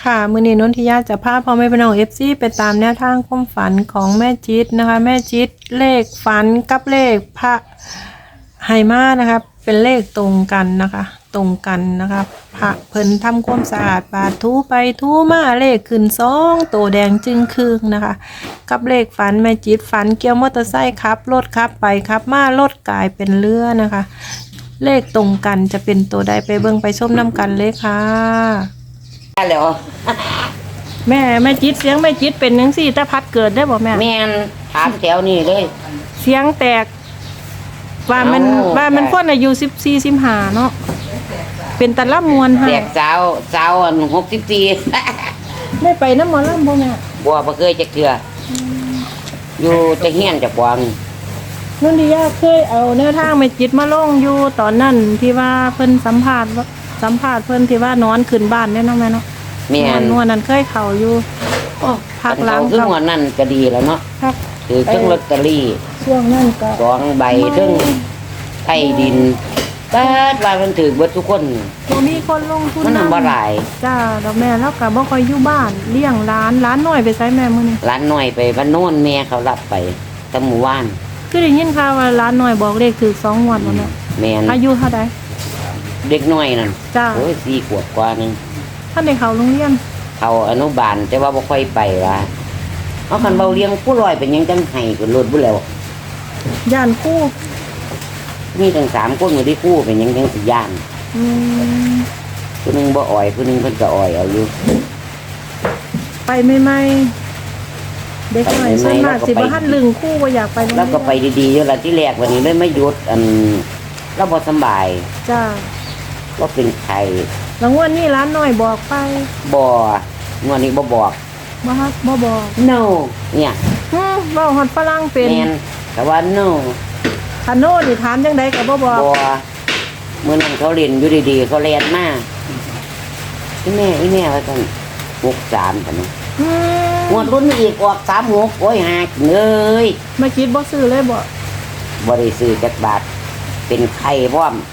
ค่ะ มือนีนนทิยาจะพาพ่อแม่พี่น้องเอฟซีไปตามแนวทางความฝันของแม่จิตนะคะ แม่จิตเลขฝันกับเลขพระไฮมานะคะเป็นเลขตรงกันนะคะ ตรงกันนะคะพระเพิ่นทำความสะอาดบาดทูไปทูมาเลขขึ้นสองตัวแดงจึงครึ่งนะคะ กับเลขฝันแม่จิตฝันเกี่ยวมอเตอร์ไซค์ครับรถครับไปครับมารถกลายเป็นเรือนะคะ เลขตรงกันจะเป็นตัวใดไปเบิ่งไปชมน้ำกันเลยค่ะ แล้วแม่แม่จิตเสียงแม่จิตเป็นจังซี่แต่พัดเกิดได้บ่แม่ แม่นถามแถวนี้เลย เสียงแตก ว่ามันเอ้า ว่ามันคนอายุ14 15เนาะเป็นตะละมวนแตให้กสาวสาวอันหกสิบสี่ ได้ไปน้ำหมอลำบ่แม่บัวบ่เคยจะเกลือออยู่แต่เฮียนจะกวางนุ่นดียาเคยเอาแนวทางแม่จิตมาลงอยู่ตอนนั้นที่ว่าเพิ่นสัมภาษณ์ว่าสัมภาษณ์เพิ่นที่ว่านอนขึ้นบ้านได้เนาะแม่เนาะ แม่น นวลนั้นเคยเข้าอยู่ โอ้พักหลังเขาถึงวันนั้นก็ดีแล้วเนาะพักคือถึงลอตเตอรี่ช่วงนั้นก็สองใบถึงไข่ดินก็ว่ามันถือเบิดทุกคน บ่มีคนลงทุนมันทำบ่หลายจ้าดอกแม่แล้วก็บ่ค่อยอยู่บ้านเลี้ยงร้านร้านน้อยไปใช้แม่มื้อนี้ร้านน้อยไปบ้านโน่นแม่เขารับไปแตะหมู่บ้านคือได้ยินข่าวว่าร้านน้อยบอกเลขถูก2งวดบ่แม่แม่นอายุเท่าใดเด็กน้อยนั่นจ้าโอ้ยสี่ขวบกว่านึง ท่านได้เข้าโรงเรียนเขาอนุบาลแต่ว่าบ่ค่อยไปว่าเขาคันเบาเลี้ยงผู้ลอยเป็นหยังจังไห้กันรถบุแล้ว ย่านคู่มีทั้งสามคนอยู่ที่คู่เป็นหยังจังสิย่านอืมผู้หนึงบ่อ่อยผู้หนึงเพิ่นก็อ่อยเอาอยู่ ไปใหม่ๆเด็กน้อยไปใหม่ๆส่วนมากแล้วก็สิไปบ่ทันลึงคู่บ่อยากไปโรงเรียนแล้วก็ไปดีๆอยู่ละที่แรกวันนี้เลยไม่หยุดอันเราบ่สำบาย จ้า ว่าเป็นไข้รางวัลนี้ร้านน้อยบอกไปบ่งวดนี้บ่บอกบ่ฮักบ่บอก no เนี่ยอืมเว้าฮอดฝรั่งเป็นแม่นแต่ว่า no คาโน่นี่ถามจังไดก็บ่บอกบ่มื้อนั้นเขาเรียนอยู่ดีๆเขาเรียนมาอีแม่อีแม่ว่าซั่น63กันเนาะอืมงวดรุ่นอีกออกสามหกโอ้ยหากเลยไม่คิดบ่ซื้อเลยบ่บริซื้อจักบาทเป็นไข่พร้อมอืม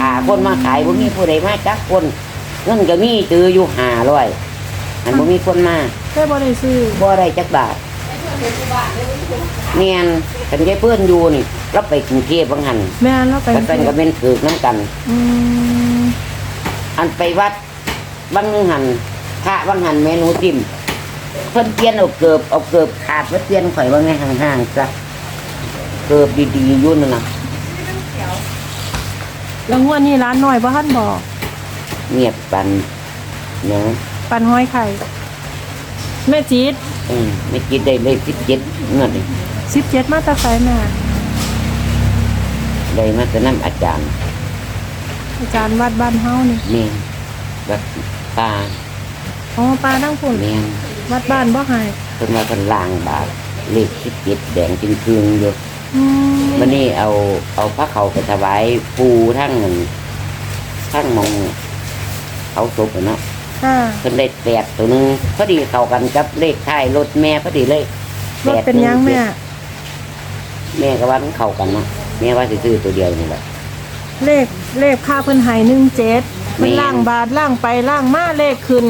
หาคนมาขายบ่มีผู้ใดมาจักคนเงินก็มีตืออยู่หาร้อยอันบ่มีคนมาแต่บ่ได้ซื้อบ่ได้จักบาทเนียนคันยายเพื่อนอยู่นี่รับไปกรุงเทพบางหันแม่นแล้วไปก็กันก็เป็นถือกน้ำกันอืมอันไปวัดบางหันพระบางหันเมนูจิ้มเพิ่นเปลี่ยนเอาเกือบเอาเกือบขาดเพิ่นเปลี่ยนข่อยว่าไงห่างๆจ้ะเกือบดีๆอยู่นั่นน่ะ รางวัลนี้ร้านน้อยบ่ทันบอกเงียบปันเนาะปันห้อยไข่แม่จีดอืมไม่คิดได้เลยคิดเจ็ดเงินนี่17มาแตาไสแม่ได้มาแต่น้ำอาจารย์อาจารย์วัดบ้านเฮานี่แม่นวัดตาอ๋อปลาทั้งพุ่นแม่นวัดบ้านบ่ให้เพิ่นว่าเพิ่นล้างบาทเลขคิดเจ็ดแดงจึงคืงอยู่อืม วันนี้เอาเอาพระเขาไปถวายปูทั้งนั้นทั้งหมองเขาศพอะเนาะค่ะ เพิ่นได้แปดตัวหนึงพอดีเข้ากันกับเลขท้ายรถแม่พอดีเลยรถเป็นหยังแม่ แม่ก็ว่ามันเข้ากันเนาะแม่ว่าสิซื้อตัวเดียวนี่แหละ เลขเลขค่าเพิ่นให้17มันล่างบาทล่างไปล่างมาเลขขึ้น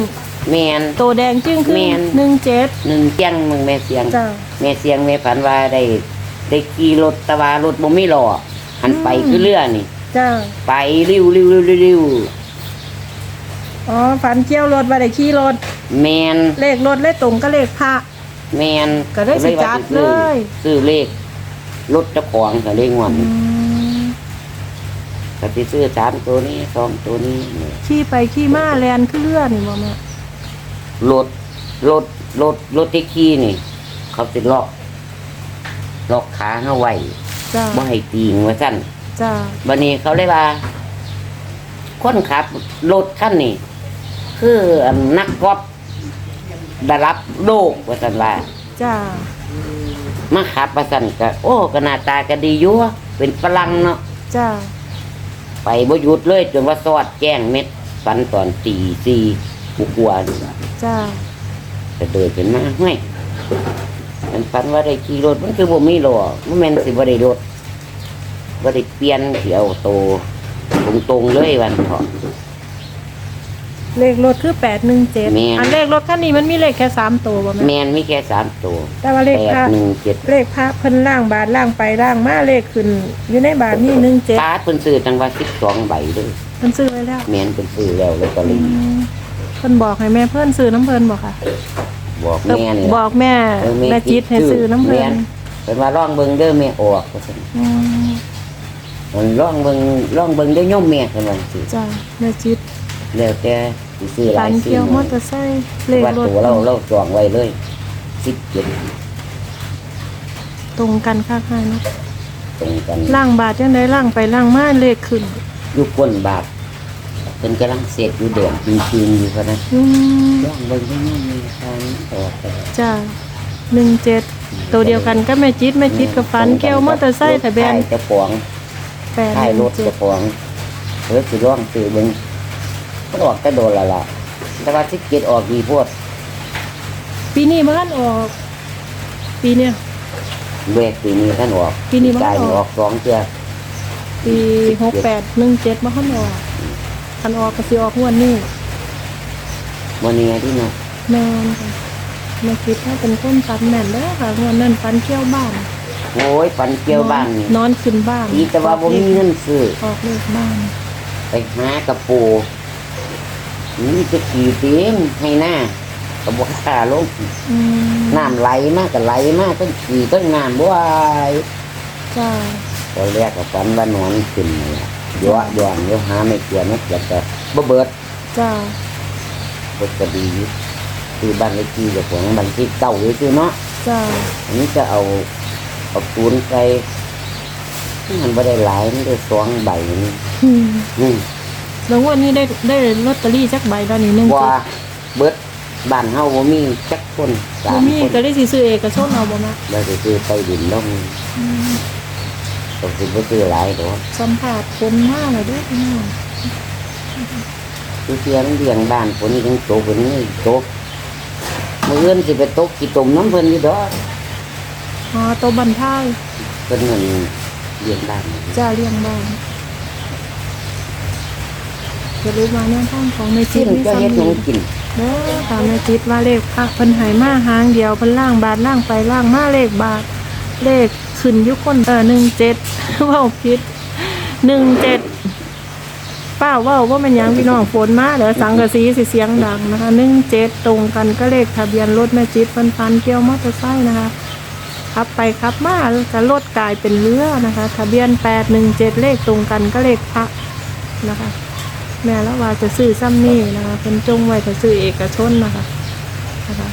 แม่น โตแดงจึ้งขึ้นแม่น17หนึ่งเสียงมึงแม่เสียง จ้าแม่เสียงแม่ฝันว่าได้ ได้ขี่รถแตะวารถบ่มีล้อหันไปอืม คือเรือนี่จ้า ไปริ้วริ้วริ้วริ้วริ้วอ๋อฝันเกี่ยวรถว่าได้ขี่รถ แมนเลขรถเลขตรงก็เลขพระ แมนก็ได้สิจัดเลย ซื้อเลขรถเจ้าของก็เลขงวดอืมก็สิซื้อสามตัวนี้สองตัวนี้นี่ขี่ไปขี่มาแลนคือเรือนี่บ่แม่รถรถรถรถที่ขี่นี่ เขาสิล็อก ล็อกขาเฮาไว้จ้าบ่ให้ตีงว่าซั่นจ้าวันนี้เขาเลยว่า คนขับรถคันนี้ คืออันนักกอล์ฟได้รับโลกว่าสันว่าจ้ามาขับว่าสันก็โอ้ก็หน้าตาก็ดีอยู่วะเป็นฝรั่งเนาะจ้าไปบ่หยุดเลยจนว่าสอดแจ้งเม็ดฝันตอนตีสี่กูกลัวนี่จ้าจะเดินขึ้นมาห้วย มันฝันว่าได้ขี่รถมันคือบ่มีล้อมันแม่นสิบ่ได้รถบ่ได้เปลี่ยนสิเอาโตตรงๆเลยวันเถาะเลขรถคือแปดหนึ่งเจ็ดแม่น อันเลขรถคันนี้มันมีเลขแค่สามตัวบ่แม่แมนมีแค่สามตัวแต่ว่าเลขแปพดระหนึ่งเจ็ดเลขพระเพิ่นล่างบาทล่างไปล่างมาเลขขึ้น อยู่ในบาทนี่หนึ่งเจ็ดตาดเพิ่นซื้อจังว่าสิบสองใบเลยมันซื้อไว้แล้วแมนเพิ่นซื้อแล้วแล้วก็อืเลยมเพิ่นบอกให้แม่เพิ่นซื้อน้ำเพิ่นบอกค่ะ บอกแม่นบอกแม่เออแม่จิตให้ซื้อน้ำเพิ่แม่นเป็นว่าร่องเบิ่งเด้อแม่ออกว่าซั่นอืมมันร่องเบิ่งร่องเบิ่งเด้อโยมแม่เพิ่นว่าสิจ้าแม่จิตแล้วแต่สิซื้อหฝัลายนซื้เกี่ยวอมอน้อยเตอร์ไซค์เลขว่ารถตัวเราเราจองไว้เลยสิบเจ็ดตรงกันค่าค่ายเนาะตรงกันล่างบาทยังไดล่างไปล่างมาเลขขึ้นอยู่ก้นบาท เพิ่นกำลังเสร็จอยู่เดือนจริงๆอยู่พะนะอืมร่องเบิ่งเด้อโยมแม่ทางออกไปจ้าหนึ่งเจ็ดตัวเดียวกันก็แม่จิตแม่จิตกับฝันเกี่ยวมอเตอร์ไซค์ทะเบียนรถเจ้าของแปดท้ายหรนึ่ถงเจ็ดเจ้าของเออสิร่องซื้อเบิ่งก็ออกแต่โดนและล่ะ แต่ว่าสิบเจ็ดออกดีโพดปีนี้มันออก ปีเนี้ยเวกปีนี้ท่านออกปีนี้มันจ่ายออกออกสองเทื่อปีหกแปดหนึ่งเจ็ดมาขั้นออก คันออกก็สิออกงวดนี้วันนี้ที่เนาะแม่นค่ะแม่คิดว่าเป็นต้นฟันแม่นเด้อค่ะงวดนั้นฟันเกี่ยวบ้านโอ้ยปันเกี่ยวบ้านนี่นอนขึ้นบ้านอีแต่ว่าบ่มีเงินซื้อออกเลขบ้านไปหากระปูนี่จะขี่เตียงให้หน้าก็บ่กล้าลงอืมน้ำไหลมากก็ไหลมากต้องขี่ต้องน้ำบ่ไหวจ้า ตอนแรกก็ฝันว่านอนขึ้นนี่ล่ะ ย้อนย้อนเดี๋ยวหาไม่เกลือไม่เกลือก็บ่เบิดจ้าเบิดก็ดีอยู่คือบ้านเลขที่เจ้าของบ้านเลขที่เก่าอยู่ซื่อเนาะจ้าอันนี้จะเอาเอาปูนใส่มันไม่ได้หลายมันได้สองใบนี่อืมอืมแล้วงวันนี้ได้ได้ลอตเตอรี่จักใบแล้วนี่หนึ่งว่าเจ็ดเบิดบ้านเฮาบ่มีจักคนสาบ่มมีคนก็ได้สิซื้อเอกชนเอาบ่มาแล้วก็คือไปดินลงอืม ก็คือบ่ซื้อหลายดอกสัมผัสคนมากเลยเด้อพี่น้องคือเสียงเลี้ยงบ้านคนนี้ทั้งโตคนนี้โตมื้ออื่นสิไปตกกี่ตุ่มน้ำเพิ่นอยู่ดอกอ๋อตัวบันท้ายเพิ่นนั่นเลี้ยงบ้านจ้าเลี้ยงบ้านจะรู้มาเนี่ยท่านของในจิซึ่ตงนี่จะเฮ็ดหซ้ำยังนี่กินเด้อตามในจิตว่าเลขพระเพิ่นใหายมาหางเดียวเพิ่นล่างบาทล่างไปล่างมาเลขบาทเลข ขึ้นยุคนเออหนึ่งเจ็ดว่าผิดหนึ่งเจ็ดป้าว่าว่ามันยังพี่น้องฝนมาเดี๋ยวสังกะสีสิเสียงดังนะคะหนึ่งเจ็ดตรงกันก็เลขทะเบียนรถแม่จิตฟันฟันเกี่ยวมอเตอร์ไซค์นะคะขับไปขับมาจะรถกลายเป็นเรือนะคะ ทะเบียนแปดหนึ่งเจ็ดเลขตรงกันก็เลขพระนะคะ แม่แล้วว่าจะซื้อซ้ำนี่นะคะเป็นจงไว้จะซื้อเอกชนนะคะนะคะ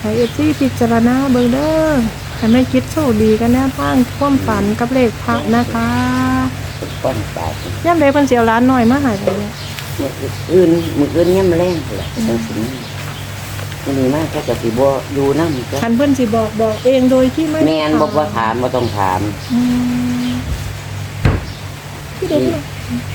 ให้เอฟซีพิจารณาเบิ่งเด้อ ให้ไม่คิดโชคดีกันแน่ทางความฝันกับเลขพระนะคะป้อนปากย่ำเด็กเพิ่นเสียวร้านหน่อยมาใหายไปเนี่ยมื้ออื่นมื้ออื่นยามมื้อแลงพุ่นล่ะจังสิมื้อนี้มาแค่ก็สิบ่อยู่นำจ้ะคันเพิ่นสิบอกบอกเองโดยที่ไม่แม่นบอกว่าถามบ่ต้องถามอืมพี่เด็กเนี่ย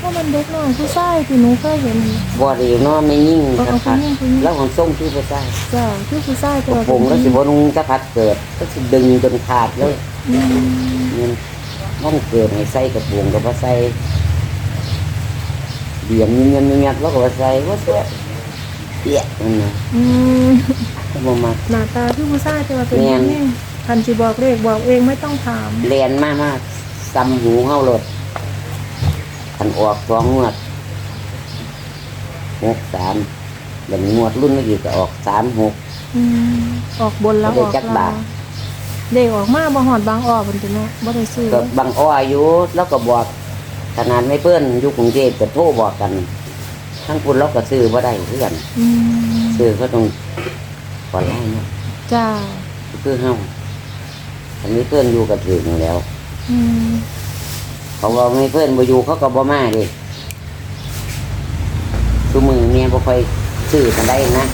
ว่ามันเด็กน้อยผู้ชายที่หนูเคยเห็นบ่ได้เนาะไม่ยิ่งเอาสัเอากพักผู้หญิงผู้หญิงแล้วของส่งที่บ่ใช่จ้าคือผู้ชายกตัวระโปรงแล้วสิบ่นุ่งสักพัดเกิดก็สิดึงจนขาดเลยอืมมันมันเกิดให้ใส่กระโปรงก็บ่ใส่เบี่ยงเงียบๆเงียบๆแล้วก็บ่ใส่ว่าสวยเตี้ยนั่นน่ะอืมบ่มัก หน้าตาคือผู้ชายแต่ว่าเป็นแม่นผู้หญิงคันสิบอกเลขบอกเองไม่ต้องถาม เรียนมามาซ้ำหูเฮาโลดคั นออกสองงวดหกสามเดี๋ยวงวดรุ่นเมื่อกี้ก็ออกสามหก อืมออกบนแล้วบ่อได้อกจักบาลาท งเลขออกมาบ่หอดบางอ้อเพิ่นติเนาะบ่ได้ซื้อก็บางอ้ออายุแล้วก็บอกขนาดไม่เพื่อนอยู่กรุงเทพก็โทรบอกกัน ทั้งคุณเราก็ซื้อบ่ได้เพื่อนอืมซื้อก็ต้องก่อนไล่เนาะจ้าคือเฮาอันนี้เพื่อนอยู่กับถึงแล้ว อืม เขาว่าไม่เพื่อนบ่อยู่เขาก็บ่มาดิทุกมือเมียบ่ค่อยซื้อกันได้นะ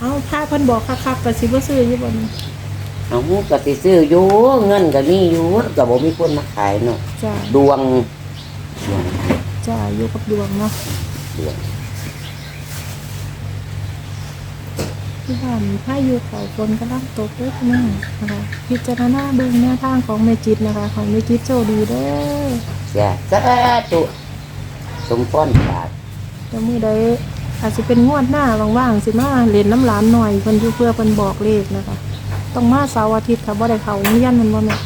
เอาถ้าเพิ่นบอกคักๆก็สิบ่ซื้ออยู่บ่นี่เอาก็สิซื้ออยู่เงินก็มีอยู่ก็บ่มีคนมาขายเนาะจ้าดวงดวงจ้าอยู่กับดวงเนาะดวงที่บ้านถ้าอยู่เขาฝนกำลังตกเด้อพี่น้องนะคะพิจารณาเบิ่งแนวทางของแม่จิตนะคะ ของแม่จิตโชคดีเด้อ จ้ะสาธุสมพรปากจะมือใดอาจจะเป็นงวดหน้าว่างๆสิมาเล่นน้ำหลานหน่อยเพิ่นอยู่เพื่อเพิ่นบอกเลขนะคะ ต้องมาเสาร์อาทิตย์ค่ะบ่ได้เข้าโรงเรียนมันบ่แม่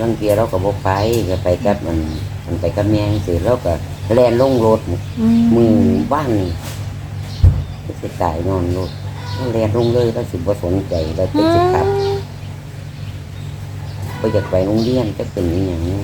บางทีเราก็บ่ไปก็ไปกับมันมันไปกับแม่สิเราก็แล่นลงรถอืมมือบ้านนี่ก็สิตายนอนรถเราแล่นลงเลยเราสิบ่สนใจเราจะสิขับก็อยากไปโรงเรียนจะเป็นอหย่างนี้